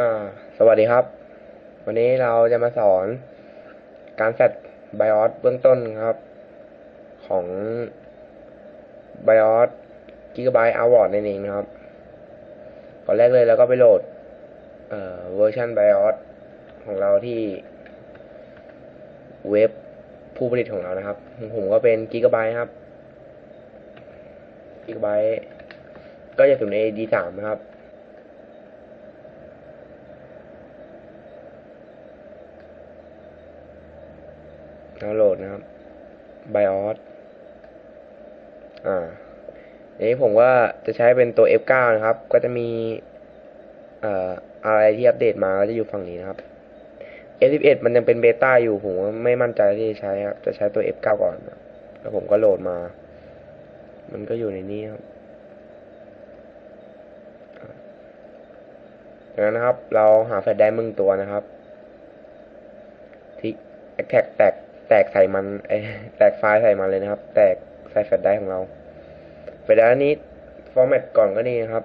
อ่าสวัสดีครับ วันนี้เราจะมาสอนการเซต BIOS เบื้องต้นครับ ของ BIOS Gigabyte Award นั่นเองนะครับ ก่อนแรกเลยเราก็ไปโหลดเอ่อเวอร์ชัน BIOS ของเราที่เว็บผู้ผลิตของเรานะครับผมก็เป็น Gigabyte ครับ Gigabyte ก็จะถึงใน D3 นะครับ ดาวน์โหลดนะครับ BIOS อ่าอันนี้ผมว่าจะใช้เป็นตัว F9 นะครับ ก็จะมีเอ่ออะไรที่อัปเดตมาก็จะอยู่ฝั่งนี้นะครับ F11 มันยังเป็นเบต้าอยู่ผมว่าไม่มั่นใจที่จะใช้ครับจะใช้ตัว F9 ก่อนแล้วผมก็โหลดมา มันก็อยู่ในนี้ครับดังนั้นนะครับ เราหาแฟลชไดร์มึงตัวนะครับที่แท็กแตก แตกใส่มันไอแตกไฟล์ใส่มันเลยนะครับ แตกใส่แฟลชไดร์ของเราแฟลชไดร์นี้ฟอร์แมตก่อนก็นี่นะครับ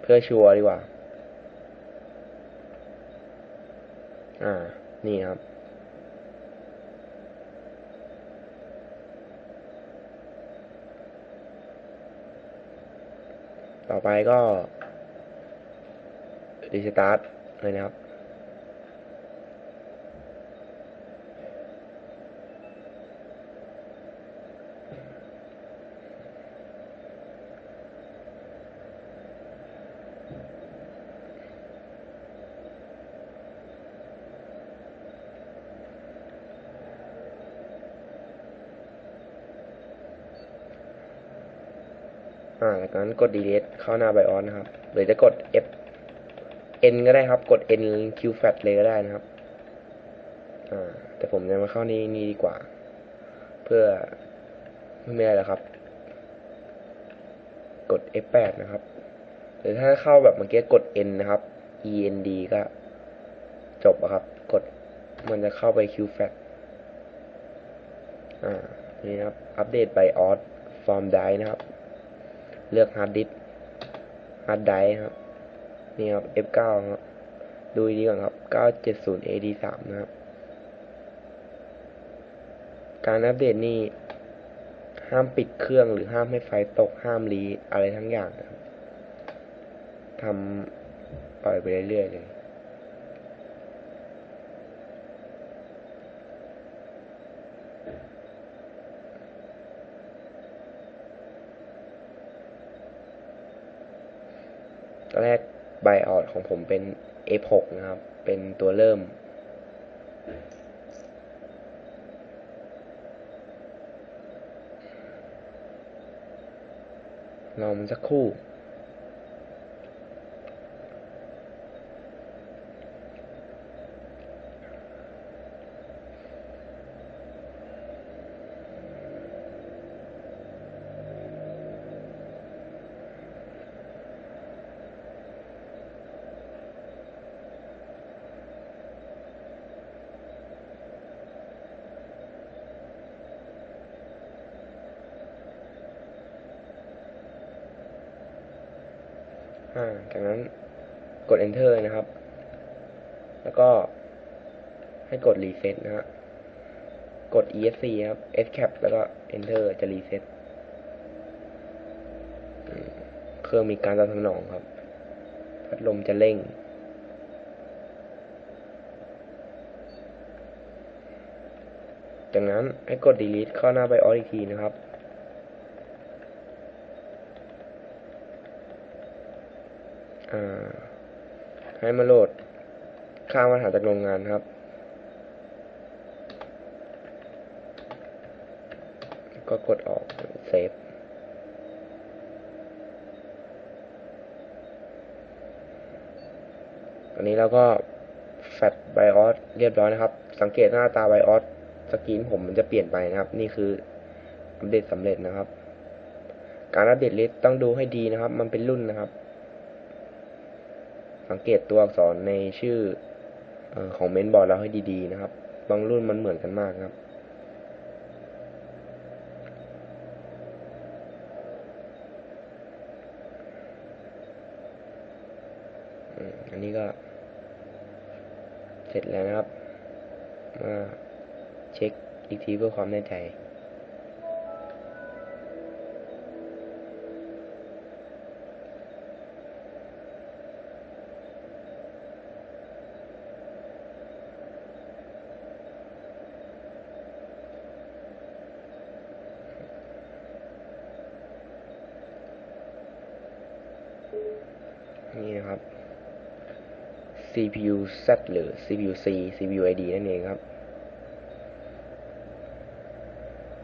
เพื่อชัวร์ดีกว่า อ่า นี่ครับต่อไปก็รีสตาร์ทเลยนะครับ อ่าจากนั้นกด delete เข้าหน้า BIOS นะครับ หรือจะกด F N ก็ได้ครับ กด N Q fat เลยก็ได้นะครับ อ่า แต่ผมจะมาเข้านี่นี่ดีกว่า เพื่อไม่มีอะไรหรอกครับ กด F8 นะครับ หรือถ้าเข้าแบบเมื่อกี้กด N นะครับ E N D ก็จบอะครับ กดมันจะเข้าไป Q fat อ่า นี่นะครับ อัปเดต BIOS Form Drive นะครับ เลือกฮาร์ดดิสฮาร์ดไดร์ครับ นี่ครับ F9 ครับ ดูดีก่อนครับ 970 AD3 นะครับ การอัปเดตนี่ ห้ามปิดเครื่องหรือห้ามให้ไฟตกห้ามรีอะไรทั้งอย่างนะครับทำปล่อยไปเรื่อยๆเลย แรกไบออดของผมเป็น F6 นะครับ เป็นตัวเริ่ม รอมันสักครู่ จากนั้นกด enter เลยนะครับ แล้วก็ให้กด reset นะฮะ กด esc ครับ escape แล้วก็ enter จะ reset เครื่องมีการตอบสนองครับ พัดลมจะเร่ง จากนั้นให้กด delete เข้าหน้า BIOS อีกทีนะครับ อ่า ให้มาโหลดข้ามมาตรฐานจากโรงงานครับ ก็กดออกเซฟอันนี้เราก็แฟลชไบออสเรียบร้อยนะครับ สังเกตหน้าตาไบออสสกรีนผมมันจะเปลี่ยนไปนะครับ นี่คืออัปเดตสำเร็จนะครับ การอัปเดตลิสต์ต้องดูให้ดีนะครับ มันเป็นรุ่นนะครับ สังเกตตัวอักษรในชื่ออของเมนบอร์ดเราให้ดีๆนะครับ บางรุ่นมันเหมือนกันมากครับ อันนี้ก็ เสร็จแล้วนะครับ มาเช็คอีกทีเพื่อความแน่ใจ นี่นะครับ CPU Z หรือ CPU C CPU ID นั่นเองครับ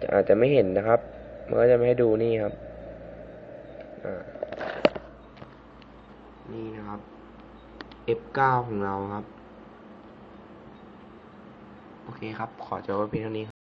จะอาจจะไม่เห็นนะครับ มันก็จะไม่ให้ดูนี่ครับ นี่นะครับ F9 ของเราครับ โอเคครับ ขอจบไว้เพียงเท่านี้